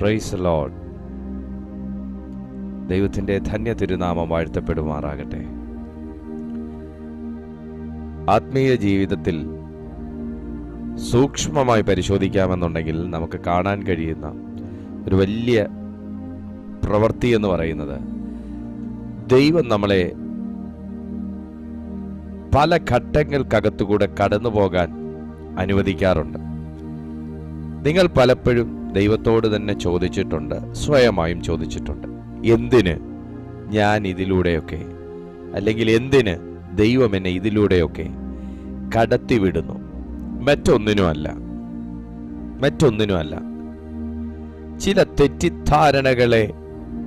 Price load ദൈവത്തിന്റെ ധന്യ തിരുനാമം വാഴ്ത്തപ്പെടുമാറാകട്ടെ. ആത്മീയ ജീവിതത്തിൽ സൂക്ഷ്മമായി പരിശോധിക്കാമെന്നുണ്ടെങ്കിൽ നമുക്ക് കാണാൻ കഴിയുന്ന ഒരു വലിയ പ്രവൃത്തി എന്ന് പറയുന്നത് ദൈവം നമ്മളെ പല ഘട്ടങ്ങൾക്കകത്തുകൂടെ കടന്നു പോകാൻ അനുവദിക്കാറുണ്ട്. നിങ്ങൾ പലപ്പോഴും ദൈവത്തോട് തന്നെ ചോദിച്ചിട്ടുണ്ട് സ്വയമായും ചോദിച്ചിട്ടുണ്ട്. എന്തിന് ഞാൻ ഇതിലൂടെയൊക്കെ? അല്ലെങ്കിൽ എന്തിന് ദൈവം എന്നെ ഇതിലൂടെയൊക്കെ കടത്തിവിടുന്നു? മറ്റൊന്നിനുമല്ല മറ്റൊന്നിനുമല്ല ചില തെറ്റിദ്ധാരണകളെ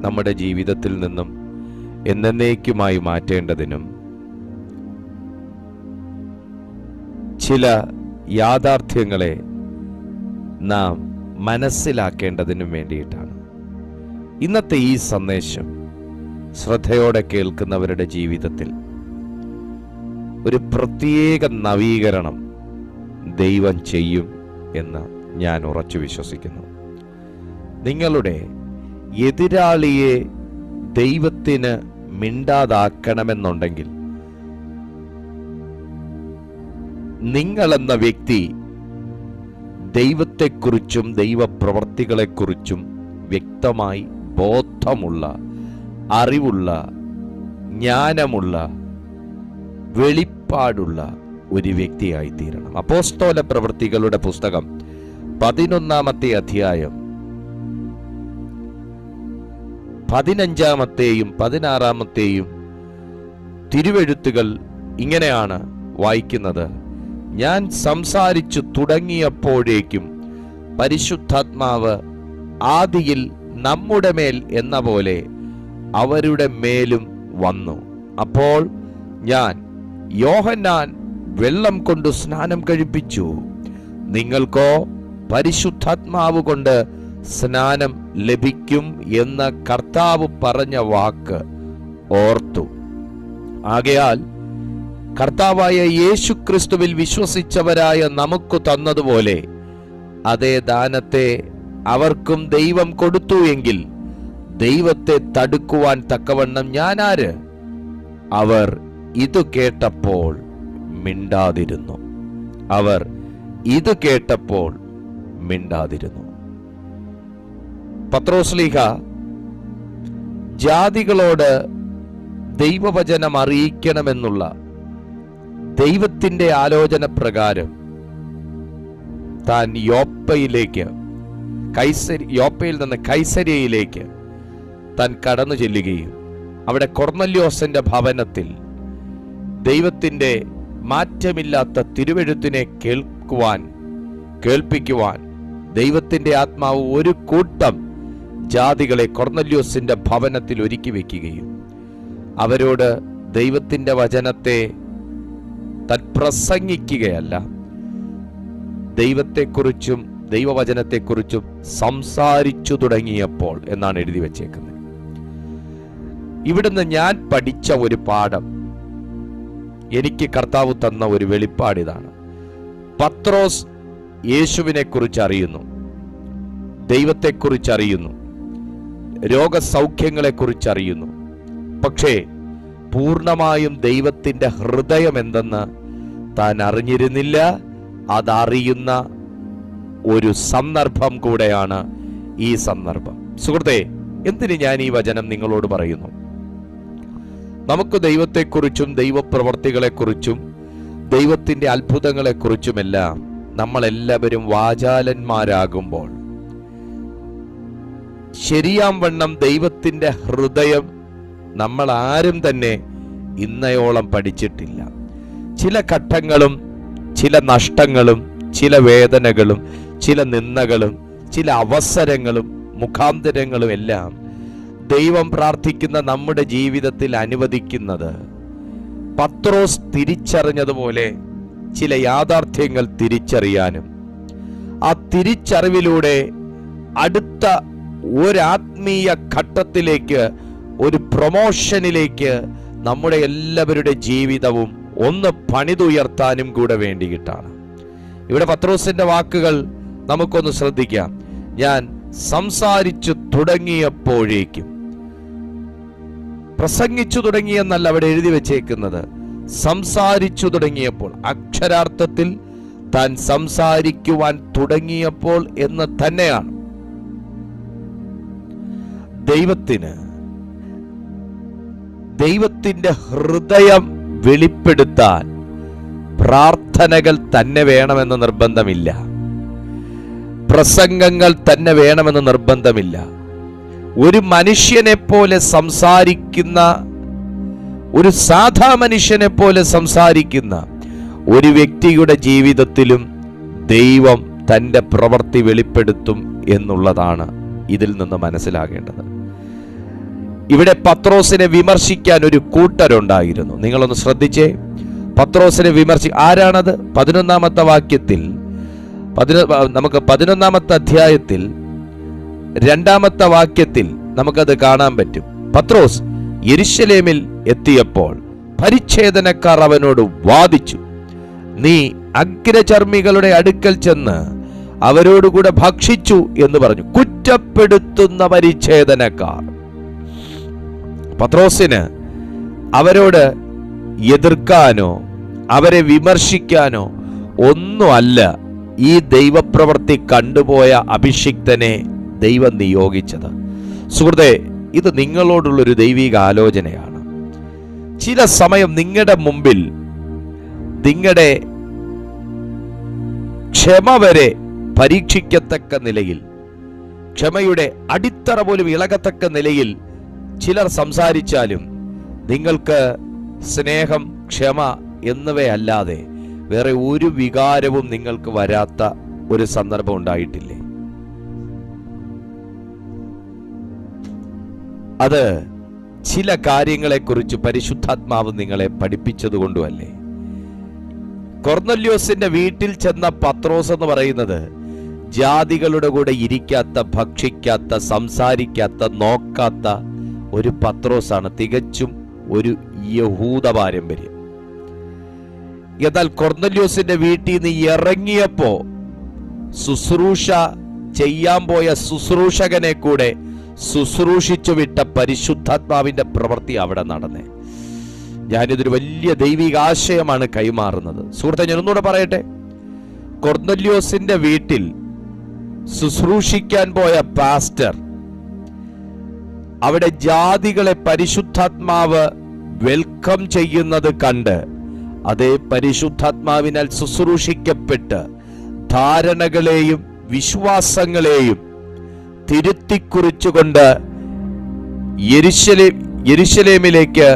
നമ്മുടെ ജീവിതത്തിൽ നിന്നും എന്നേക്കുമായി മാറ്റേണ്ടതിനും ചില യാഥാർത്ഥ്യങ്ങളെ നാം മനസ്സിലാക്കേണ്ടതിനും വേണ്ടിയിട്ടാണ്. ഇന്നത്തെ ഈ സന്ദേശം ശ്രദ്ധയോടെ കേൾക്കുന്നവരുടെ ജീവിതത്തിൽ ഒരു പ്രത്യേക നവീകരണം ദൈവം ചെയ്യും എന്ന് ഞാൻ ഉറച്ചു വിശ്വസിക്കുന്നു. നിങ്ങളുടെ എതിരാളിയെ ദൈവത്തിന് മിണ്ടാതാക്കണമെന്നുണ്ടെങ്കിൽ നിങ്ങളെന്ന വ്യക്തി ദൈവത്തെക്കുറിച്ചും ദൈവപ്രവർത്തികളെക്കുറിച്ചും വ്യക്തമായി ബോധമുള്ള അറിവുള്ള ജ്ഞാനമുള്ള വെളിപ്പാടുള്ള ഒരു വ്യക്തിയായി തീരണം അപ്പോസ്തോല പ്രവൃത്തികളുടെ പുസ്തകം പതിനൊന്നാമത്തെ അധ്യായം പതിനഞ്ചാമത്തെയും പതിനാറാമത്തെയും തിരുവെഴുത്തുകൾ ഇങ്ങനെയാണ് വായിക്കുന്നത്. ഞാൻ സംസാരിച്ചു തുടങ്ങിയപ്പോഴേക്കും പരിശുദ്ധാത്മാവ് ആദിയിൽ നമ്മുടെ മേൽ എന്ന പോലെ അവരുടെ മേലും വന്നു. അപ്പോൾ ഞാൻ യോഹന്നാൻ വെള്ളം കൊണ്ട് സ്നാനം കഴിപ്പിച്ചു. നിങ്ങൾക്കോ പരിശുദ്ധാത്മാവ് കൊണ്ട് സ്നാനം ലഭിക്കും എന്ന കർത്താവ് പറഞ്ഞ വാക്ക് ഓർത്തു. ആകയാൽ കർത്താവായ യേശു ക്രിസ്തുവിൽ വിശ്വസിച്ചവരായ നമുക്ക് തന്നതുപോലെ അതേ ദാനത്തെ അവർക്കും ദൈവം കൊടുത്തു എങ്കിൽ ദൈവത്തെ തടുക്കുവാൻ തക്കവണ്ണം ഞാനാര്? അവർ ഇത് കേട്ടപ്പോൾ മിണ്ടാതിരുന്നു. അവർ ഇത് കേട്ടപ്പോൾ മിണ്ടാതിരുന്നു. പത്രോസ്ലീഹ ജാതികളോട് ദൈവവചനം അറിയിക്കണമെന്നുള്ള ദൈവത്തിന്റെ ആലോചന പ്രകാരം താൻ യോപ്പയിലേക്ക് കൈസരി യോപ്പയിൽ നിന്ന് കൈസരിയയിലേക്ക് താൻ കടന്നു ചെല്ലുകയും അവിടെ കൊർന്നല്യോസന്റെ ഭവനത്തിൽ ദൈവത്തിന്റെ മാറ്റമില്ലാത്ത തിരുവെഴുത്തിനെ കേൾക്കുവാൻ കേൾപ്പിക്കുവാൻ ദൈവത്തിന്റെ ആത്മാവ് ഒരു കൂട്ടം ജാതികളെ കൊർന്നല്യോസിന്റെ ഭവനത്തിൽ ഒരുക്കി വയ്ക്കുകയും അവരോട് ദൈവത്തിന്റെ വചനത്തെ താൻ പ്രസംഗിക്കുകയല്ല ദൈവത്തെക്കുറിച്ചും ദൈവവചനത്തെക്കുറിച്ചും സംസാരിച്ചു തുടങ്ങിയപ്പോൾ എന്നാണ് എഴുതി വച്ചേക്കുന്നത്. ഇവിടുന്ന് ഞാൻ പഠിച്ച ഒരു പാഠം എനിക്ക് കർത്താവ് തന്ന ഒരു വെളിപ്പാടിതാണ് പത്രോസ് യേശുവിനെക്കുറിച്ച് അറിയുന്നു ദൈവത്തെക്കുറിച്ച് അറിയുന്നു രോഗസൗഖ്യങ്ങളെക്കുറിച്ച് അറിയുന്നു. പക്ഷേ പൂർണമായും ദൈവത്തിന്റെ ഹൃദയം എന്തെന്ന് താൻ അറിഞ്ഞിരുന്നില്ല. അതറിയുന്ന ഒരു സന്ദർഭം കൂടെയാണ് ഈ സന്ദർഭം. സുഹൃത്തെ എന്തിന് ഞാൻ ഈ വചനം നിങ്ങളോട് പറയുന്നു? നമുക്ക് ദൈവത്തെക്കുറിച്ചും ദൈവപ്രവർത്തികളെക്കുറിച്ചും ദൈവത്തിന്റെ അത്ഭുതങ്ങളെക്കുറിച്ചുമെല്ലാം നമ്മളെല്ലാവരും വാചാലന്മാരാകുമ്പോൾ ശരിയാം വണ്ണം ദൈവത്തിന്റെ ഹൃദയം നമ്മൾ ആരും തന്നെ ഇന്നയോളം പഠിച്ചിട്ടില്ല. ചില ഘട്ടങ്ങളും ചില നഷ്ടങ്ങളും ചില വേദനകളും ചില നിന്ദകളും ചില അവസരങ്ങളും മുഖാന്തരങ്ങളും എല്ലാം ദൈവം പ്രാർത്ഥിക്കുന്ന നമ്മുടെ ജീവിതത്തിൽ അനുവദിക്കുന്നത്. പത്രോസ് തിരിച്ചറിഞ്ഞതുപോലെ ചില യാഥാർത്ഥ്യങ്ങൾ തിരിച്ചറിയാനും ആ തിരിച്ചറിവിലൂടെ അടുത്ത ഒരാത്മീയ ഘട്ടത്തിലേക്ക് ഒരു പ്രൊമോഷനിലേക്ക് നമ്മുടെ എല്ലാവരുടെ ജീവിതവും ഒന്ന് പണിതുയർത്താനും കൂടെ വേണ്ടിയിട്ടാണ് ഇവിടെ പത്രോസിന്റെ വാക്കുകൾ നമുക്കൊന്ന് ശ്രദ്ധിക്കാം. ഞാൻ സംസാരിച്ചു തുടങ്ങിയപ്പോഴേക്കും. പ്രസംഗിച്ചു തുടങ്ങിയെന്നല്ല അവിടെ എഴുതി വെച്ചേക്കുന്നത്. സംസാരിച്ചു തുടങ്ങിയപ്പോൾ അക്ഷരാർത്ഥത്തിൽ താൻ സംസാരിക്കുവാൻ തുടങ്ങിയപ്പോൾ എന്ന് തന്നെയാണ്. ദൈവത്തിന് ദൈവത്തിന്റെ ഹൃദയം വെളിപ്പെടുത്താൻ പ്രാർത്ഥനകൾ തന്നെ വേണമെന്ന് നിർബന്ധമില്ല. പ്രസംഗങ്ങൾ തന്നെ വേണമെന്ന് നിർബന്ധമില്ല. ഒരു മനുഷ്യനെ പോലെ സംസാരിക്കുന്ന ഒരു സാധാ മനുഷ്യനെ പോലെ സംസാരിക്കുന്ന ഒരു വ്യക്തിയുടെ ജീവിതത്തിലും ദൈവം തന്റെ പ്രവൃത്തി വെളിപ്പെടുത്തും എന്നുള്ളതാണ് ഇതിൽ നിന്ന് മനസ്സിലാകേണ്ടത്. ഇവിടെ പത്രോസിനെ വിമർശിക്കാൻ ഒരു കൂട്ടരുണ്ടായിരുന്നു. നിങ്ങളൊന്ന് ശ്രദ്ധിച്ചേ. പത്രോസിനെ വിമർശി ആരാണത്? പതിനൊന്നാമത്തെ വാക്യത്തിൽ നമുക്ക് പതിനൊന്നാമത്തെ അധ്യായത്തിൽ രണ്ടാമത്തെ വാക്യത്തിൽ നമുക്കത് കാണാൻ പറ്റും. പത്രോസ് യെരുശലേമിൽ എത്തിയപ്പോൾ പരിച്ഛേദനക്കാർ അവനോട് വാദിച്ചു. നീ അഗ്രചർമ്മികളുടെ അടുക്കൽ ചെന്ന് അവരോടുകൂടെ ഭക്ഷിച്ചു എന്ന് പറഞ്ഞു. കുറ്റപ്പെടുത്തുന്ന പരിച്ഛേദനക്കാർ. പത്രോസിന് അവരോട് എതിർക്കാനോ അവരെ വിമർശിക്കാനോ ഒന്നുമല്ല ഈ ദൈവപ്രവൃത്തി കണ്ടുപോയ അഭിഷിക്തനെ ദൈവം നിയോഗിച്ചത്. സുഹൃത്തെ ഇത് നിങ്ങളോടുള്ളൊരു ദൈവിക ആലോചനയാണ്. ചില സമയം നിങ്ങളുടെ മുമ്പിൽ നിങ്ങളുടെ ക്ഷമ വരെ പരീക്ഷിക്കത്തക്ക നിലയിൽ ക്ഷമയുടെ അടിത്തറ പോലും ഇളകത്തക്ക നിലയിൽ ചിലർ സംസാരിച്ചാലും നിങ്ങൾക്ക് സ്നേഹം ക്ഷമ എന്നിവയല്ലാതെ വേറെ ഒരു വികാരവും നിങ്ങൾക്ക് വരാത്ത ഒരു സന്ദർഭം ഉണ്ടായിട്ടില്ലേ? അത് ചില കാര്യങ്ങളെക്കുറിച്ച് പരിശുദ്ധാത്മാവ് നിങ്ങളെ പഠിപ്പിച്ചതുകൊണ്ടുമല്ലേ? കൊർന്നല്യോസിന്റെ വീട്ടിൽ ചെന്ന പത്രോസ് എന്ന് പറയുന്നത് ജാതികളുടെ കൂടെ ഇരിക്കാത്ത ഭക്ഷിക്കാത്ത സംസാരിക്കാത്ത നോക്കാത്ത ഒരു പത്രോസാണ്. തികച്ചും ഒരു യഹൂദ പാരമ്പര്യം. എന്നാൽ കൊർന്നല്യോസിന്റെ വീട്ടിൽ നിന്ന് ഇറങ്ങിയപ്പോ ശുശ്രൂഷ ചെയ്യാൻ പോയ ശുശ്രൂഷകനെ കൂടെ ശുശ്രൂഷിച്ചു വിട്ട പരിശുദ്ധാത്മാവിന്റെ പ്രവൃത്തി അവിടെ നടന്നേ. ഞാനിതൊരു വലിയ ദൈവികാശയമാണ് കൈമാറുന്നത്. സുഹൃത്തെ ഞാൻ ഒന്നുകൂടെ പറയട്ടെ? കൊർന്നല്യോസിന്റെ വീട്ടിൽ ശുശ്രൂഷിക്കാൻ പോയ പാസ്റ്റർ അവിടെ ജാതികളെ പരിശുദ്ധാത്മാവ് വെൽക്കം ചെയ്യുന്നത് കണ്ട് അതേ പരിശുദ്ധാത്മാവിനാൽ ശുശ്രൂഷിക്കപ്പെട്ട് ധാരണകളെയും വിശ്വാസങ്ങളെയും തിരുത്തിക്കുറിച്ചുകൊണ്ട് യെരുശലേ യെരുശലേമിലേക്ക്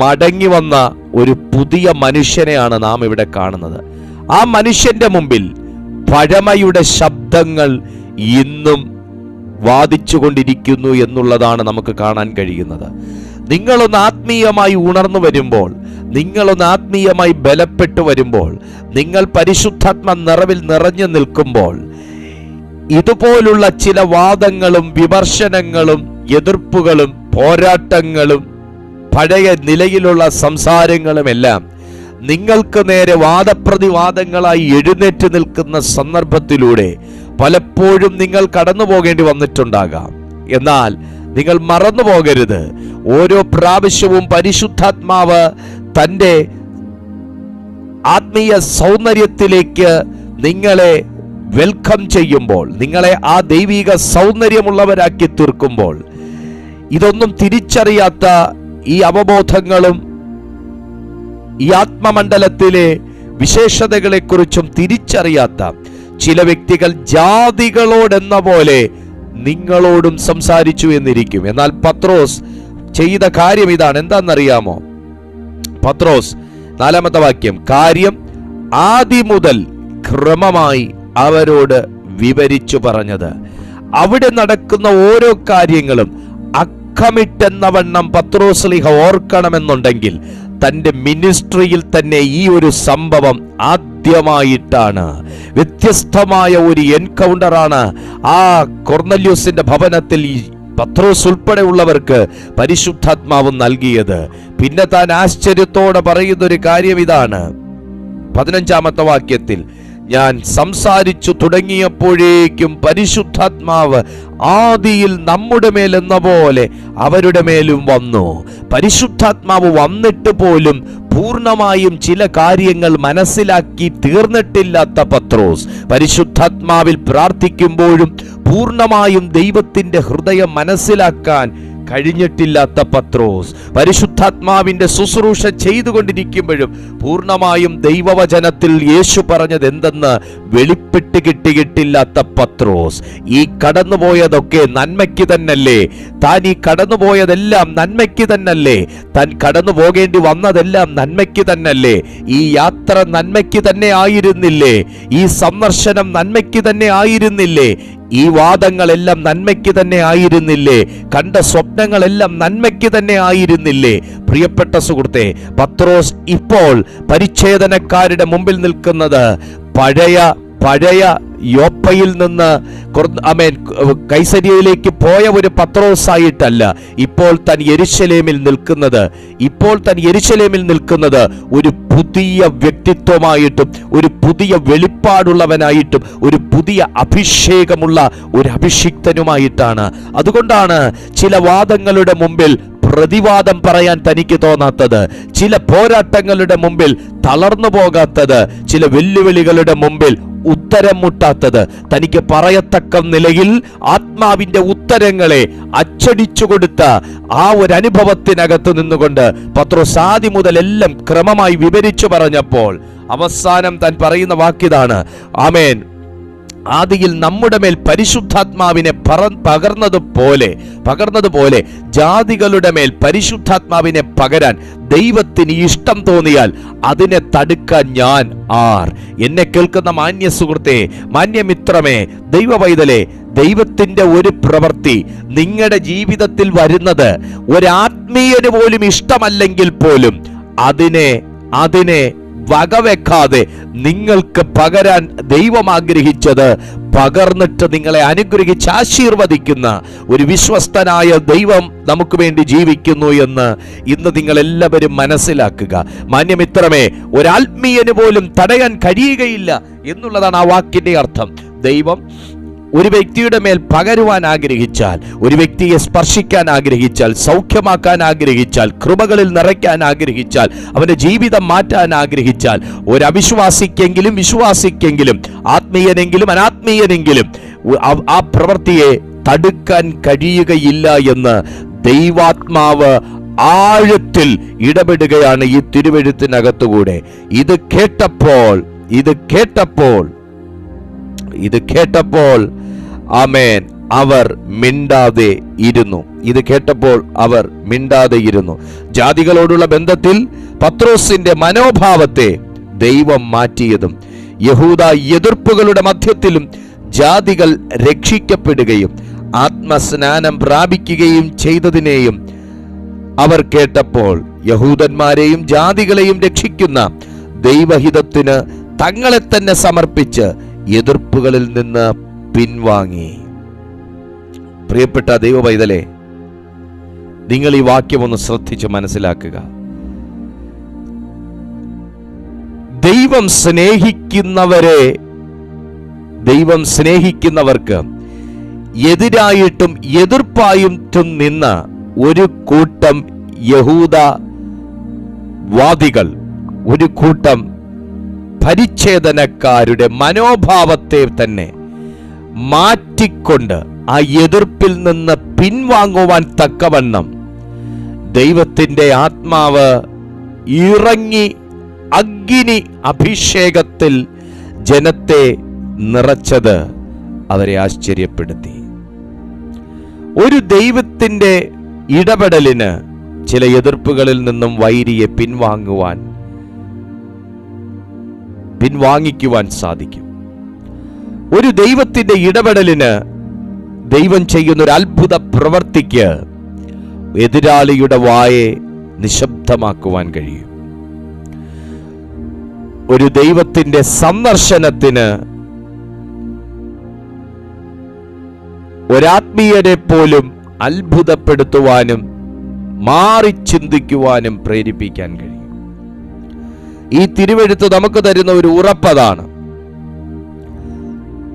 മടങ്ങി വന്ന ഒരു പുതിയ മനുഷ്യനെയാണ് നാം ഇവിടെ കാണുന്നത്. ആ മനുഷ്യന്റെ മുമ്പിൽ പഴമയുടെ ശബ്ദങ്ങൾ ഇന്നും വാദിച്ചുകൊണ്ടിരിക്കുന്നു എന്നുള്ളതാണ് നമുക്ക് കാണാൻ കഴിയുന്നത്. നിങ്ങളൊന്ന് ആത്മീയമായി ഉണർന്നു വരുമ്പോൾ നിങ്ങളൊന്ന് ആത്മീയമായി ബലപ്പെട്ടു വരുമ്പോൾ നിങ്ങൾ പരിശുദ്ധാത്മ നിറവിൽ നിറഞ്ഞു നിൽക്കുമ്പോൾ ഇതുപോലുള്ള ചില വാദങ്ങളും വിമർശനങ്ങളും എതിർപ്പുകളും പോരാട്ടങ്ങളും പഴയ നിലയിലുള്ള സംസാരങ്ങളുമെല്ലാം നിങ്ങൾക്ക് നേരെ വാദപ്രതിവാദങ്ങളായി എഴുന്നേറ്റ് നിൽക്കുന്ന സന്ദർഭത്തിലൂടെ പലപ്പോഴും നിങ്ങൾ കടന്നു പോകേണ്ടി വന്നിട്ടുണ്ടാകാം. എന്നാൽ നിങ്ങൾ മറന്നു പോകരുത്. ഓരോ പ്രാവശ്യവും പരിശുദ്ധാത്മാവ് തന്റെ ആത്മീയ സൗന്ദര്യത്തിലേക്ക് നിങ്ങളെ വെൽക്കം ചെയ്യുമ്പോൾ നിങ്ങളെ ആ ദൈവിക സൗന്ദര്യമുള്ളവരാക്കി തീർക്കുമ്പോൾ ഇതൊന്നും തിരിച്ചറിയാത്ത ഈ അവബോധങ്ങളും ഈ ആത്മമണ്ഡലത്തിലെ വിശേഷതകളെക്കുറിച്ചും തിരിച്ചറിയാത്ത ചില വ്യക്തികൾ ജാതികളോടെന്ന പോലെ നിങ്ങളോടും സംസാരിച്ചു എന്നിരിക്കും. എന്നാൽ പത്രോസ് ചെയ്ത കാര്യം ഇതാണ്. എന്താണെന്നറിയാമോ? പത്രോസ് നാലാമത്തെ വാക്യം കാര്യം ആദ്യം മുതൽ ക്രമമായി അവരോട് വിവരിച്ചു പറഞ്ഞത്. അവിടെ നടക്കുന്ന ഓരോ കാര്യങ്ങളും അക്കമിട്ടെന്ന വണ്ണം പത്രോസ്ലിഹ ഓർക്കണമെന്നുണ്ടെങ്കിൽ തന്റെ മിനിസ്ട്രിയിൽ തന്നെ ഈ ഒരു സംഭവം ആദ്യമായിട്ടാണ് വ്യത്യസ്തമായ ഒരു എൻകൗണ്ടറാണ് ആ കൊർന്നല്യൂസിന്റെ ഭവനത്തിൽ പത്രോസ് ഉൾപ്പെടെയുള്ളവർക്ക് പരിശുദ്ധാത്മാവ് നൽകിയത്. പിന്നെ താൻ ആശ്ചര്യത്തോടെ പറയുന്ന ഒരു കാര്യം ഇതാണ്. പതിനഞ്ചാമത്തെ വാക്യത്തിൽ ഞാൻ സംസാരിച്ചു തുടങ്ങിയപ്പോഴേക്കും പരിശുദ്ധാത്മാവ് ആദിയിൽ നമ്മുടെ മേൽ എന്ന പോലെ അവരുടെ മേലും വന്നു. പരിശുദ്ധാത്മാവ് വന്നിട്ട് പോലും പൂർണമായും ചില കാര്യങ്ങൾ മനസ്സിലാക്കി തീർന്നിട്ടില്ലാത്ത പത്രോസ്. പരിശുദ്ധാത്മാവിൽ പ്രാർത്ഥിക്കുമ്പോഴും പൂർണമായും ദൈവത്തിന്റെ ഹൃദയം മനസ്സിലാക്കാൻ കഴിഞ്ഞിട്ടില്ലാത്ത പത്രോസ് പരിശുദ്ധാത്മാവിന്റെ ശുശ്രൂഷ ചെയ്തുകൊണ്ടിരിക്കുമ്പോഴും പൂർണമായും ദൈവവചനത്തിൽ യേശു പറഞ്ഞത് എന്തെന്ന് വെളിപ്പെട്ട് കിട്ടിയിട്ടില്ലാത്ത പത്രോസ്. ഈ കടന്നുപോയതൊക്കെ നന്മയ്ക്ക് തന്നല്ലേ? താൻ ഈ കടന്നുപോയതെല്ലാം നന്മയ്ക്ക് തന്നല്ലേ? താൻ കടന്നു പോകേണ്ടി വന്നതെല്ലാം നന്മയ്ക്ക് തന്നല്ലേ? ഈ യാത്ര നന്മയ്ക്ക് തന്നെ ആയിരുന്നില്ലേ? ഈ സന്ദർശനം നന്മയ്ക്ക് തന്നെ ആയിരുന്നില്ലേ? ഈ വാദങ്ങളെല്ലാം നന്മയ്ക്ക് തന്നെ ആയിരുന്നില്ലേ? കണ്ട സ്വപ്നങ്ങളെല്ലാം നന്മയ്ക്ക് തന്നെ ആയിരുന്നില്ലേ? പ്രിയപ്പെട്ട സുഹൃത്തെ പത്രോസ് ഇപ്പോൾ പരിച്ഛേദനക്കാരുടെ മുമ്പിൽ നിൽക്കുന്നത് പഴയ പഴയ യോപ്പയിൽ നിന്ന് അമേൻ കൈസരിയയിലേക്ക് പോയ ഒരു പത്രോസായിട്ടല്ല ഇപ്പോൾ താൻ എരിശലേമിൽ നിൽക്കുന്നത്. ഇപ്പോൾ താൻ എരിശലേമിൽ നിൽക്കുന്നത് ഒരു പുതിയ വ്യക്തിത്വമായിട്ടും ഒരു പുതിയ വെളിപ്പാടുള്ളവനായിട്ടും ഒരു പുതിയ അഭിഷേകമുള്ള ഒരു അഭിഷിക്തനുമായിട്ടാണ്. അതുകൊണ്ടാണ് ചില വാദങ്ങളുടെ മുമ്പിൽ പ്രതിവാദം പറയാൻ തനിക്ക് തോന്നാത്തത് ചില പോരാട്ടങ്ങളുടെ മുമ്പിൽ തളർന്നു പോകാത്തത് ചില വെല്ലുവിളികളുടെ മുമ്പിൽ ഉത്തരം മുട്ടാത്തത്. തനിക്ക് പറയത്തക്ക നിലയിൽ ആത്മാവിന്റെ ഉത്തരങ്ങളെ അച്ചടിച്ചു കൊടുത്ത ആ ഒരു അനുഭവത്തിനകത്ത് നിന്നുകൊണ്ട് പത്രോസ് മുതൽ എല്ലാം ക്രമമായി വിവരിച്ചു പറഞ്ഞപ്പോൾ അവസാനം താൻ പറയുന്ന വാക്കിതാണ് ആമേൻ. ആദിയിൽ നമ്മുടെ മേൽ പരിശുദ്ധാത്മാവിനെ പറ പകർന്നതുപോലെ പകർന്നതുപോലെ ജാതികളുടെ മേൽ പരിശുദ്ധാത്മാവിനെ പകരാൻ ദൈവത്തിന് ഇഷ്ടം തോന്നിയാൽ അതിനെ തടുക്കാൻ ഞാൻ ആർ. എന്നെ കേൾക്കുന്ന മാന്യ സുഹൃത്തെ മാന്യമിത്രമേ ദൈവവൈതലെ ദൈവത്തിന്റെ ഒരു പ്രവൃത്തി നിങ്ങളുടെ ജീവിതത്തിൽ വരുന്നത് ഒരാത്മീയന് പോലും ഇഷ്ടമല്ലെങ്കിൽ പോലും അതിനെ അതിനെ വകവെക്കാതെ നിങ്ങൾക്ക് പകരാൻ ദൈവം ആഗ്രഹിച്ചത് പകർന്നിട്ട് നിങ്ങളെ അനുഗ്രഹിച്ച് ആശീർവദിക്കുന്ന ഒരു വിശ്വസ്തനായ ദൈവം നമുക്ക് വേണ്ടി ജീവിക്കുന്നു എന്ന് ഇന്ന് നിങ്ങൾ എല്ലാവരും മനസ്സിലാക്കുക. മാന്യമിത്രമേ ഒരാത്മീയന് പോലും തടയാൻ കഴിയുകയില്ല എന്നുള്ളതാണ് ആ വാക്കിന്റെ അർത്ഥം. ദൈവം ഒരു വ്യക്തിയുടെ മേൽ പകരുവാൻ ആഗ്രഹിച്ചാൽ ഒരു വ്യക്തിയെ സ്പർശിക്കാൻ ആഗ്രഹിച്ചാൽ സൗഖ്യമാക്കാൻ ആഗ്രഹിച്ചാൽ കൃപകളിൽ നിറയ്ക്കാൻ ആഗ്രഹിച്ചാൽ അവന്റെ ജീവിതം മാറ്റാൻ ആഗ്രഹിച്ചാൽ ഒരു അവിശ്വാസിക്കെങ്കിലും വിശ്വാസിക്കെങ്കിലും ആത്മീയനെങ്കിലും അനാത്മീയനെങ്കിലും ആ പ്രവൃത്തിയെ തടുക്കാൻ കഴിയുകയില്ല എന്ന് ദൈവാത്മാവ് ആഴത്തിൽ ഇടപെടുകയാണ് ഈ തിരുവെഴുത്തിനകത്തുകൂടെ. ഇത് കേട്ടപ്പോൾ ഇത് കേട്ടപ്പോൾ ഇത് കേട്ടപ്പോൾ ആമേൻ. അവർ മിണ്ടാതെ ഇരുന്നു. ഇത് കേട്ടപ്പോൾ അവർ മിണ്ടാതെ ഇരുന്നു. ജാതികളോടുള്ള ബന്ധത്തിൽ പത്രോസിന്റെ മനോഭാവത്തെ ദൈവം മാറ്റിയതും യഹൂദ എതിർപ്പുകളുടെ മധ്യത്തിലും ജാതികൾ രക്ഷിക്കപ്പെടുകയും ആത്മസ്നാനം പ്രാപിക്കുകയും ചെയ്തതിനെയും അവർ കേട്ടപ്പോൾ യഹൂദന്മാരെയും ജാതികളെയും രക്ഷിക്കുന്ന ദൈവഹിതത്തിന് തങ്ങളെ തന്നെ സമർപ്പിച്ച് എതിർപ്പുകളിൽ നിന്ന് പിൻവാങ്ങി. പ്രിയപ്പെട്ട ദൈവ പൈതലെ നിങ്ങൾ ഈ വാക്യം ഒന്ന് ശ്രദ്ധിച്ച് മനസ്സിലാക്കുക. ദൈവം സ്നേഹിക്കുന്നവരെ ദൈവം സ്നേഹിക്കുന്നവർക്ക് എതിരായിട്ടും എതിർപ്പായിട്ടും നിന്ന ഒരു കൂട്ടം യഹൂദ വാദികൾ ഒരു കൂട്ടം പരിച്ഛേദനക്കാരുടെ മനോഭാവത്തെ തന്നെ മാറ്റിക്കൊണ്ട് ആ എതിർപ്പിൽ നിന്ന് പിൻവാങ്ങുവാൻ തക്കവണ്ണം ദൈവത്തിന്റെ ആത്മാവ് ഇറങ്ങി അഗ്നി അഭിഷേകത്തിൽ ജനത്തെ നിറച്ചത് അവരെ ആശ്ചര്യപ്പെടുത്തി. ഒരു ദൈവത്തിന്റെ ഇടപെടലിന് ചില എതിർപ്പുകളിൽ നിന്നും വൈരിയെ പിൻവാങ്ങുവാൻ പിൻവാങ്ങിക്കുവാൻ സാധിക്കും. ഒരു ദൈവത്തിന്റെ ഇടപെടലിന് ദൈവം ചെയ്യുന്ന ഒരു അത്ഭുത പ്രവർത്തിക്ക് എതിരാളിയുടെ വായെ നിശബ്ദമാക്കുവാൻ കഴിയും. ഒരു ദൈവത്തിന്റെ സന്ദർശനത്തിന് ഒരാത്മീയരെ പോലും അത്ഭുതപ്പെടുത്തുവാനും മാറി ചിന്തിക്കുവാനും പ്രേരിപ്പിക്കാൻ കഴിയും. ഈ തിരുവെഴുത്ത് നമുക്ക് തരുന്ന ഒരു ഉറപ്പതാണ്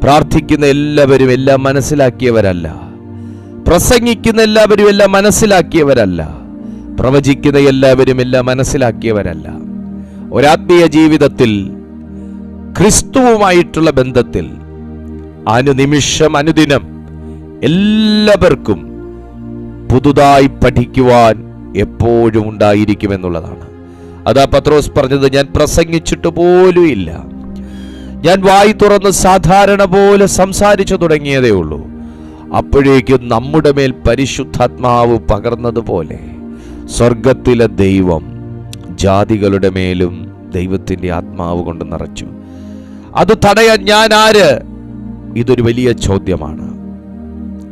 പ്രാർത്ഥിക്കുന്ന എല്ലാവരും എല്ലാം മനസ്സിലാക്കിയവരല്ല. പ്രസംഗിക്കുന്ന എല്ലാവരും എല്ലാം മനസ്സിലാക്കിയവരല്ല. പ്രവചിക്കുന്ന എല്ലാവരും എല്ലാം മനസ്സിലാക്കിയവരല്ല. ഒരാത്മീയ ജീവിതത്തിൽ ക്രിസ്തുവുമായിട്ടുള്ള ബന്ധത്തിൽ അനുനിമിഷം അനുദിനം എല്ലാവർക്കും പുതുതായി പഠിക്കുവാൻ എപ്പോഴും ഉണ്ടായിരിക്കുമെന്നുള്ളതാണ്. അതാ പത്രോസ് പറഞ്ഞത് ഞാൻ പ്രസംഗിച്ചിട്ട് പോലും ഇല്ല. ഞാൻ വായി തുറന്ന് സാധാരണ പോലെ സംസാരിച്ചു തുടങ്ങിയതേ ഉള്ളൂ. അപ്പോഴേക്കും നമ്മുടെ മേൽ പരിശുദ്ധാത്മാവ് പകർന്നതുപോലെ സ്വർഗത്തിലെ ദൈവം ജാതികളുടെ മേലും ദൈവത്തിന്റെ ആത്മാവ് കൊണ്ട് നിറച്ചു. അത് തടയാൻ ഞാൻ ആര്? ഇതൊരു വലിയ ചോദ്യമാണ്.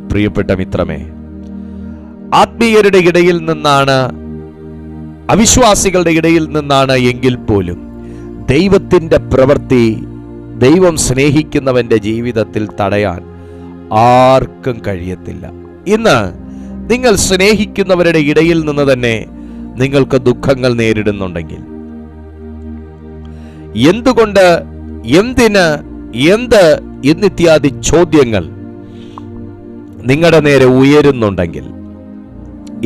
പ്രിയപ്പെട്ട മിത്രമേ ആത്മീയരുടെ ഇടയിൽ നിന്നാണ് അവിശ്വാസികളുടെ ഇടയിൽ നിന്നാണ് എങ്കിൽ പോലും ദൈവത്തിന്റെ പ്രവൃത്തി ദൈവം സ്നേഹിക്കുന്നവന്റെ ജീവിതത്തിൽ തടയാൻ ആർക്കും കഴിയത്തില്ല. ഇന്ന് നിങ്ങൾ സ്നേഹിക്കുന്നവരുടെ ഇടയിൽ നിന്ന് തന്നെ നിങ്ങൾക്ക് ദുഃഖങ്ങൾ നേരിടുന്നുണ്ടെങ്കിൽ എന്തുകൊണ്ട് എന്തിന് എന്ത് എന്നിത്യാദി ചോദ്യങ്ങൾ നിങ്ങളുടെ നേരെ ഉയരുന്നുണ്ടെങ്കിൽ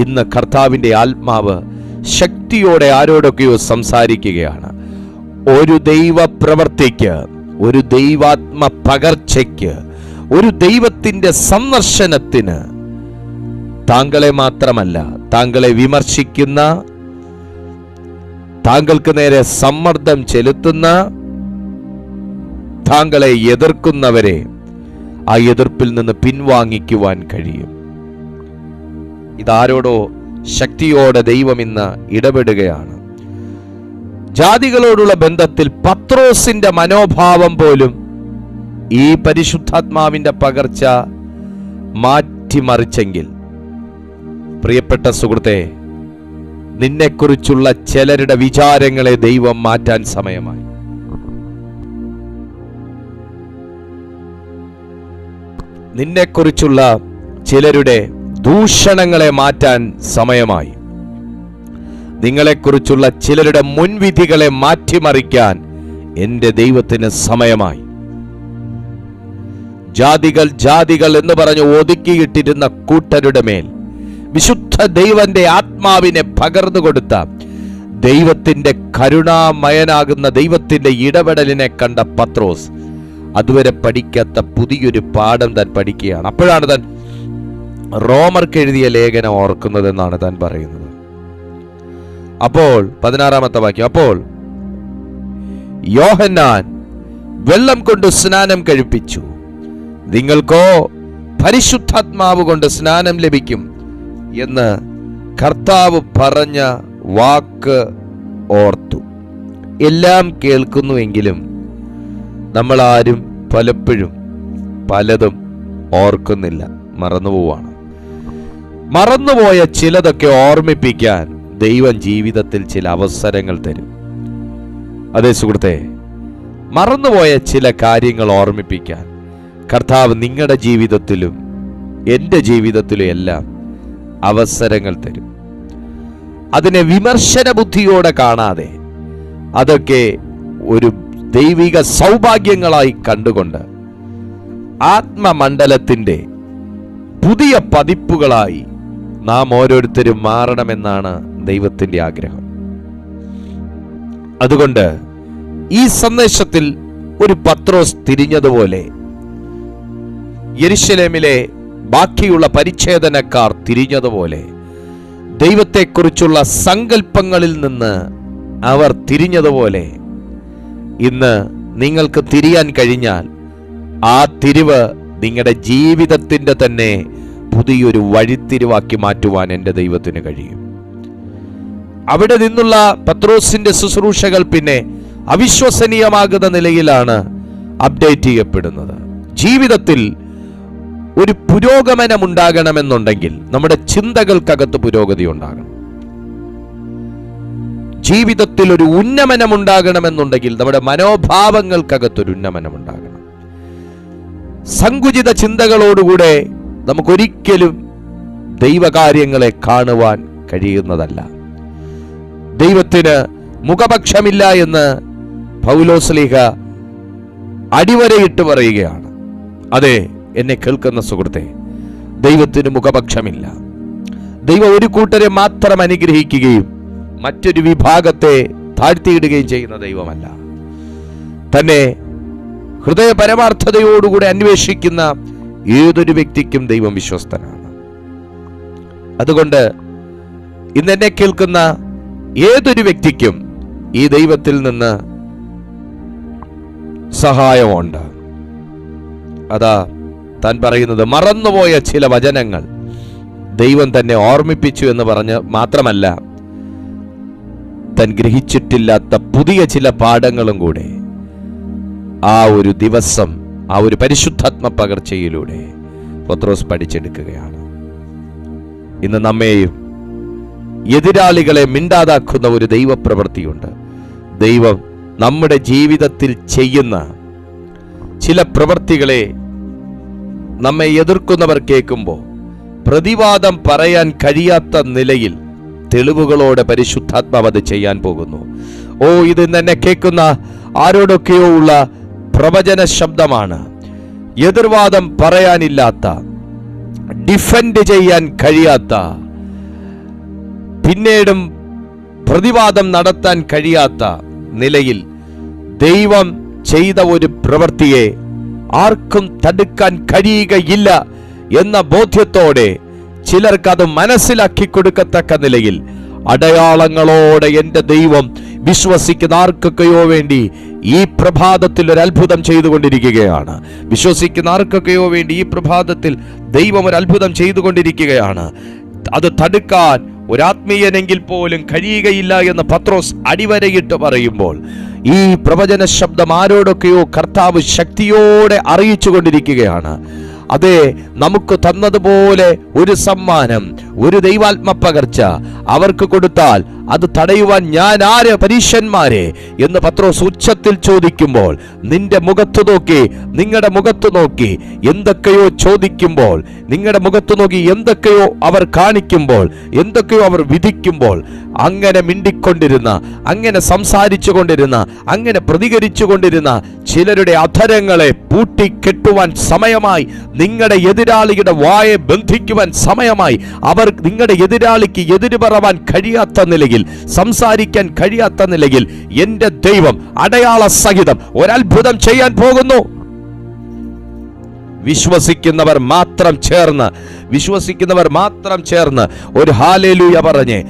ഇന്ന് കർത്താവിന്റെ ആത്മാവ് ശക്തിയോടെ ആരോടൊക്കെയോ സംസാരിക്കുകയാണ്. ഒരു ദൈവ പ്രവർത്തിക്ക് ഒരു ദൈവാത്മ പകർച്ചയ്ക്ക് ഒരു ദൈവത്തിന്റെ സന്ദർശനത്തിന് താങ്കളെ മാത്രമല്ല താങ്കളെ വിമർശിക്കുന്ന താങ്കൾക്ക് നേരെ സമ്മർദ്ദം ചെലുത്തുന്ന താങ്കളെ എതിർക്കുന്നവരെ ആ എതിർപ്പിൽ നിന്ന് പിൻവാങ്ങിക്കുവാൻ കഴിയും. ഇതാരോടോ ശക്തിയോടെ ദൈവം ഇന്ന് ഇടപെടുകയാണ്. ജാതികളോടുള്ള ബന്ധത്തിൽ പത്രോസിന്റെ മനോഭാവം പോലും ഈ പരിശുദ്ധാത്മാവിന്റെ പകർച്ച മാറ്റിമറിച്ചെങ്കിൽ. പ്രിയപ്പെട്ട സുഹൃത്തെ നിന്നെക്കുറിച്ചുള്ള ചിലരുടെ വിചാരങ്ങളെ ദൈവം മാറ്റാൻ സമയമായി. നിന്നെക്കുറിച്ചുള്ള ചിലരുടെ ദൂഷണങ്ങളെ മാറ്റാൻ സമയമായി. നിങ്ങളെക്കുറിച്ചുള്ള ചിലരുടെ മുൻവിധികളെ മാറ്റിമറിക്കാൻ എന്റെ ദൈവത്തിന് സമയമായി. ജാതികൾ ജാതികൾ എന്ന് പറഞ്ഞ് ഒതുക്കിയിട്ടിരുന്ന കൂട്ടരുടെ മേൽ വിശുദ്ധ ദൈവന്റെ ആത്മാവിനെ പകർന്നു കൊടുത്ത ദൈവത്തിന്റെ കരുണാമയനാകുന്ന ദൈവത്തിന്റെ ഇടപെടലിനെ കണ്ട പത്രോസ് അതുവരെ പഠിക്കാത്ത പുതിയൊരു പാഠം താൻ പഠിക്കുകയാണ്. അപ്പോഴാണ് താൻ റോമർക്ക് എഴുതിയ ലേഖനം ഓർക്കുന്നതെന്നാണ് താൻ പറയുന്നത്. അപ്പോൾ പതിനാറാമത്തെ വാക്യം അപ്പോൾ യോഹന്നാൻ വെള്ളം കൊണ്ട് സ്നാനം കഴിപ്പിച്ചു. നിങ്ങൾക്കോ പരിശുദ്ധാത്മാവ് കൊണ്ട് സ്നാനം ലഭിക്കും എന്ന് കർത്താവ് പറഞ്ഞ വാക്ക് ഓർത്തു. എല്ലാം കേൾക്കുന്നുവെങ്കിലും നമ്മൾ ആരും പലപ്പോഴും പലതും ഓർക്കുന്നില്ല മറന്നുപോവാണ്. മറന്നുപോയ ചിലതൊക്കെ ഓർമ്മിപ്പിക്കാൻ ദൈവം ജീവിതത്തിൽ ചില അവസരങ്ങൾ തരും. അതേ സുഹൃത്തെ മറന്നുപോയ ചില കാര്യങ്ങൾ ഓർമ്മിപ്പിക്കാൻ കർത്താവ് നിങ്ങളുടെ ജീവിതത്തിലും എന്റെ ജീവിതത്തിലും എല്ലാം അവസരങ്ങൾ തരും. അതിനെ വിമർശന ബുദ്ധിയോടെ കാണാതെ അതൊക്കെ ഒരു ദൈവിക സൗഭാഗ്യങ്ങളായി കണ്ടുകൊണ്ട് ആത്മമണ്ഡലത്തിന്റെ പുതിയ പതിപ്പുകളായി നാം ഓരോരുത്തരും മാറണമെന്നാണ് ദൈവത്തിന്റെ ആഗ്രഹം. അതുകൊണ്ട് ഈ സന്ദേശത്തിൽ ഒരു പത്രോസ് തിരിഞ്ഞതുപോലെ യരിശലേമിലെ ബാക്കിയുള്ള പരിച്ഛേദനക്കാർ തിരിഞ്ഞതുപോലെ ദൈവത്തെക്കുറിച്ചുള്ള സങ്കല്പങ്ങളിൽ നിന്ന് അവർ തിരിഞ്ഞതുപോലെ ഇന്ന് നിങ്ങൾക്ക് തിരിയാൻ കഴിഞ്ഞാൽ ആ തിരിവ് നിങ്ങളുടെ ജീവിതത്തിന്റെ തന്നെ പുതിയൊരു വഴിത്തിരിവാക്കി മാറ്റുവാൻ എന്റെ ദൈവത്തിന് കഴിയും. അവിടെ നിന്നുള്ള പത്രോസിന്റെ ശുശ്രൂഷകൾ പിന്നെ അവിശ്വസനീയമാകുന്ന നിലയിലാണ് അപ്ഡേറ്റ് ചെയ്യപ്പെടുന്നത്. ജീവിതത്തിൽ ഒരു പുരോഗമനം ഉണ്ടാകണമെന്നുണ്ടെങ്കിൽ നമ്മുടെ ചിന്തകൾക്കകത്ത് പുരോഗതി ഉണ്ടാകണം. ജീവിതത്തിൽ ഒരു ഉന്നമനം ഉണ്ടാകണമെന്നുണ്ടെങ്കിൽ നമ്മുടെ മനോഭാവങ്ങൾക്കകത്തൊരു ഉന്നമനം ഉണ്ടാകണം സങ്കുചിത ചിന്തകളോടുകൂടെ നമുക്കൊരിക്കലും ദൈവകാര്യങ്ങളെ കാണുവാൻ കഴിയുന്നതല്ല. ദൈവത്തിന് മുഖപക്ഷമില്ല എന്ന് പൗലോസ്ലീഹ അടിവരയിട്ട് പറയുകയാണ്. അതെ എന്നെ കേൾക്കുന്ന സുഹൃത്തെ ദൈവത്തിന് മുഖപക്ഷമില്ല. ദൈവം ഒരു കൂട്ടരെ മാത്രം അനുഗ്രഹിക്കുകയും മറ്റൊരു വിഭാഗത്തെ താഴ്ത്തിയിടുകയും ചെയ്യുന്ന ദൈവമല്ല. തന്നെ ഹൃദയ പരമാർത്ഥതയോടുകൂടി അന്വേഷിക്കുന്ന ഏതൊരു വ്യക്തിക്കും ദൈവം വിശ്വസ്തനാണ്. അതുകൊണ്ട് ഇന്ന് എന്നെ കേൾക്കുന്ന ഏതൊരു വ്യക്തിക്കും ഈ ദൈവത്തിൽ നിന്ന് സഹായമുണ്ട്. അതാ താൻ പറയുന്നത് മറന്നുപോയ ചില വചനങ്ങൾ ദൈവം തന്നെ ഓർമ്മിപ്പിച്ചു എന്ന് പറഞ്ഞ് മാത്രമല്ല താൻ ഗ്രഹിച്ചിട്ടില്ലാത്ത പുതിയ ചില പാഠങ്ങളും കൂടെ ആ ഒരു ദിവസം ആ ഒരു പരിശുദ്ധാത്മ പകർച്ചയിലൂടെ പത്രോസ് പഠിച്ചെടുക്കുകയാണ്. ഇന്ന് നമ്മെയും എതിരാളികളെ മിണ്ടാതാക്കുന്ന ഒരു ദൈവപ്രവൃത്തിയുണ്ട്. ദൈവം നമ്മുടെ ജീവിതത്തിൽ ചെയ്യുന്ന ചില പ്രവൃത്തികളെ നമ്മെ എതിർക്കുന്നവർ കേൾക്കുമ്പോൾ പ്രതിവാദം പറയാൻ കഴിയാത്ത നിലയിൽ തെളിവുകളോടെ പരിശുദ്ധാത്മാവ് അത് ചെയ്യാൻ പോകുന്നു. ഓ ഇത് തന്നെ കേൾക്കുന്ന ആരോടൊക്കെയോ ഉള്ള പ്രവചന ശബ്ദമാണ്. എതിർവാദം പറയാനില്ലാത്ത ഡിഫെൻഡ് ചെയ്യാൻ കഴിയാത്ത പിന്നീടും പ്രതിവാദം നടത്താൻ കഴിയാത്ത നിലയിൽ ദൈവം ചെയ്ത ഒരു പ്രവൃത്തിയെ ആർക്കും തടുക്കാൻ കഴിയുകയില്ല എന്ന ബോധ്യത്തോടെ ചിലർക്ക് അത് മനസ്സിലാക്കി കൊടുക്കത്തക്ക നിലയിൽ അടയാളങ്ങളോടെ എന്റെ ദൈവം വിശ്വസിക്കുന്ന ആർക്കൊക്കെയോ വേണ്ടി ഈ പ്രഭാതത്തിൽ ഒരു അത്ഭുതം ചെയ്തുകൊണ്ടിരിക്കുകയാണ്. വിശ്വസിക്കുന്ന ആർക്കൊക്കെയോ വേണ്ടി ഈ പ്രഭാതത്തിൽ ദൈവം ഒരു അത്ഭുതം ചെയ്തുകൊണ്ടിരിക്കുകയാണ്. അത് തടുക്കാൻ ഒരാത്മീയനെങ്കിൽ പോലും കഴിയുകയില്ല എന്ന് പത്രോസ് അടിവരയിട്ട് പറയുമ്പോൾ ഈ പ്രവചന ശബ്ദം ആരോടൊക്കെയോ കർത്താവ് ശക്തിയോടെ അറിയിച്ചു കൊണ്ടിരിക്കുകയാണ് അതെ നമുക്ക് തന്നതുപോലെ ഒരു സമ്മാനം ഒരു ദൈവാത്മ പകർച്ച അവർക്ക് കൊടുത്താൽ അത് തടയുവാൻ ഞാൻ ആര് പരീക്ഷന്മാരെ എന്ന് പത്രോസ് ഉച്ചത്തിൽ ചോദിക്കുമ്പോൾ നിന്റെ മുഖത്ത് നോക്കി നിങ്ങളുടെ മുഖത്ത് നോക്കി എന്തൊക്കെയോ ചോദിക്കുമ്പോൾ നിങ്ങളുടെ മുഖത്ത് നോക്കി എന്തൊക്കെയോ അവർ കാണിക്കുമ്പോൾ എന്തൊക്കെയോ അവർ വിധിക്കുമ്പോൾ അങ്ങനെ മിണ്ടിക്കൊണ്ടിരുന്ന അങ്ങനെ സംസാരിച്ചു കൊണ്ടിരുന്ന അങ്ങനെ പ്രതികരിച്ചു കൊണ്ടിരുന്ന ചിലരുടെ അധരങ്ങളെ പൂട്ടിക്കെട്ടുവാൻ സമയമായി നിങ്ങളുടെ എതിരാളിയുടെ വായെ ബന്ധിക്കുവാൻ സമയമായി അവർ നിങ്ങളുടെ എതിരാളിക്ക് എതിര് പറവാൻ കഴിയാത്ത നിലയിൽ സംസാരിക്കാൻ കഴിയാത്ത നിലയിൽ എന്റെ ദൈവം അടയാള സഹിതം ഒരത്ഭുതം ചെയ്യാൻ പോകുന്നു. വിശ്വസിക്കുന്നവർ മാത്രം ചേർന്ന് വിശ്വസിക്കുന്നവർ മാത്രം ചേർന്ന് ഒരു ഹാലേലൂയ പറഞ്ഞ്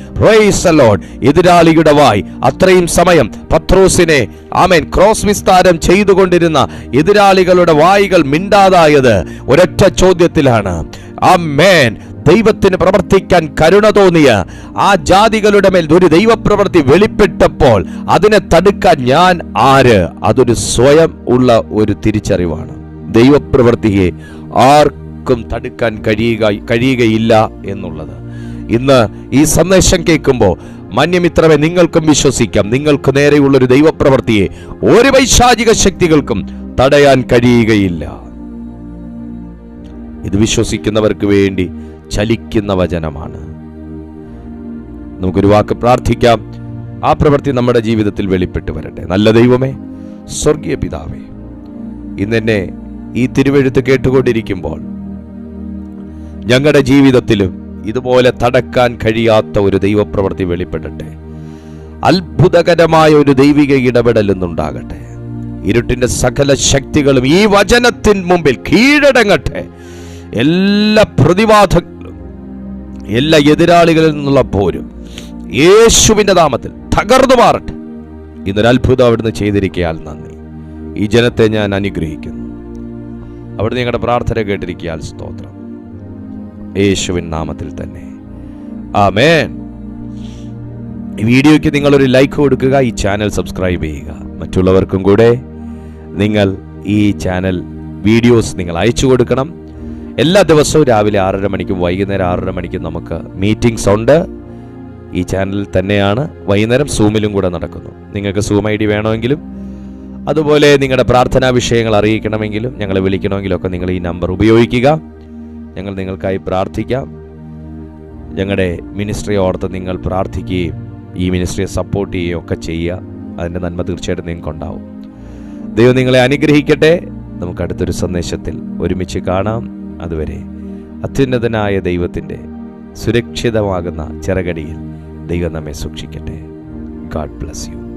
എതിരാളിയുടെ വായ് അത്രയും സമയം പത്രോസിനെ ആമേൻ ക്രോസ് വിസ്താരം ചെയ്തുകൊണ്ടിരുന്ന എതിരാളികളുടെ വായികൾ മിണ്ടാതായത് ഒരൊറ്റ ചോദ്യത്തിലാണ്. ആമേൻ. ദൈവത്തിന് പ്രവർത്തിക്കാൻ കരുണ തോന്നിയ ആ ജാതികളുടെ മേൽ ഒരു ദൈവപ്രവൃത്തി വെളിപ്പെട്ടപ്പോൾ അതിനെ തടുക്കാൻ ഞാൻ ആര്? അതൊരു സ്വയം ഉള്ള ഒരു തിരിച്ചറിവാണ്. ദൈവപ്രവൃത്തിയെ ആർക്കും തടുക്കാൻ കഴിയുക കഴിയുകയില്ല എന്നുള്ളത്. ഇന്ന് ഈ സന്ദേശം കേൾക്കുമ്പോൾ മന്യമിത്രമെ നിങ്ങൾക്കും വിശ്വസിക്കാം. നിങ്ങൾക്ക് നേരെയുള്ള ഒരു ദൈവപ്രവൃത്തിയെ ഒരു വൈശാചിക ശക്തികൾക്കും തടയാൻ കഴിയുകയില്ല. ഇത് വിശ്വസിക്കുന്നവർക്ക് വേണ്ടി ചലിക്കുന്ന വചനമാണ്. നമുക്കൊരു വാക്ക് പ്രാർത്ഥിക്കാം. ആ പ്രവൃത്തി നമ്മുടെ ജീവിതത്തിൽ വെളിപ്പെട്ട് വരട്ടെ. നല്ല ദൈവമേ സ്വർഗീയ പിതാവേ ഇന്നെന്നെ ഈ തിരുവെഴുത്ത് കേട്ടുകൊണ്ടിരിക്കുമ്പോൾ ഞങ്ങളുടെ ജീവിതത്തിലും ഇതുപോലെ തടക്കാൻ കഴിയാത്ത ഒരു ദൈവപ്രവൃത്തി വെളിപ്പെടട്ടെ. അത്ഭുതകരമായ ഒരു ദൈവിക ഇടപെടൽ എന്നുണ്ടാകട്ടെ ഇരുട്ടിന്റെ സകല ശക്തികളും ഈ വചനത്തിന് മുമ്പിൽ കീഴടങ്ങട്ടെ. എല്ലാ പ്രതിവാദങ്ങളും എല്ലാ എതിരാളികളിൽ നിന്നുള്ള പോരും. യേശുവിന്റെ നാമത്തിൽ തകർന്നു മാറട്ടെ. ഇന്നൊരു അത്ഭുതം അവിടുന്ന് ചെയ്തിരിക്കയാൽ നന്ദി. ഈ ജനത്തെ ഞാൻ അനുഗ്രഹിക്കുന്നു. അവിടുന്ന് ഞങ്ങളുടെ പ്രാർത്ഥന കേട്ടിരിക്കയാൽ സ്തോത്രം. യേശുവിൻ നാമത്തിൽ തന്നെ. ആമേൻ. ഈ വീഡിയോയ്ക്ക് നിങ്ങളൊരു ലൈക്ക് കൊടുക്കുക ഈ ചാനൽ സബ്സ്ക്രൈബ് ചെയ്യുക. മറ്റുള്ളവർക്കും കൂടെ നിങ്ങൾ ഈ ചാനൽ വീഡിയോസ് നിങ്ങൾ അയച്ചു കൊടുക്കണം. എല്ലാ ദിവസവും രാവിലെ ആറര മണിക്കും വൈകുന്നേരം ആറര മണിക്കും നമുക്ക് മീറ്റിംഗ്സ് ഉണ്ട്. ഈ ചാനലിൽ തന്നെയാണ്. വൈകുന്നേരം സൂമിലും കൂടെ നടക്കുന്നു. നിങ്ങൾക്ക് സൂം ഐ ഡി വേണമെങ്കിലും അതുപോലെ നിങ്ങളുടെ പ്രാർത്ഥനാ വിഷയങ്ങൾ അറിയിക്കണമെങ്കിലും ഞങ്ങളെ വിളിക്കണമെങ്കിലും ഒക്കെ നിങ്ങൾ ഈ നമ്പർ ഉപയോഗിക്കുക. ഞങ്ങൾ നിങ്ങൾക്കായി പ്രാർത്ഥിക്കാം. ഞങ്ങളുടെ മിനിസ്ട്രി ഓർത്ത് നിങ്ങൾ പ്രാർത്ഥിക്കുകയും ഈ മിനിസ്ട്രിയെ സപ്പോർട്ട് ചെയ്യുകയും ഒക്കെ ചെയ്യുക. അതിന്റെ നന്മ തീർച്ചയായിട്ടും നിങ്ങൾക്ക് ഉണ്ടാവും. ദൈവം നിങ്ങളെ അനുഗ്രഹിക്കട്ടെ. നമുക്ക് അടുത്തൊരു സന്ദേശത്തിൽ ഒരുമിച്ച് കാണാം. അതുവരെ. അത്യുന്നതനായ ദൈവത്തിന്റെ സുരക്ഷിതമാകുന്ന ചിറകടിയിൽ ദൈവം നമ്മെ സൂക്ഷിക്കട്ടെ. God bless you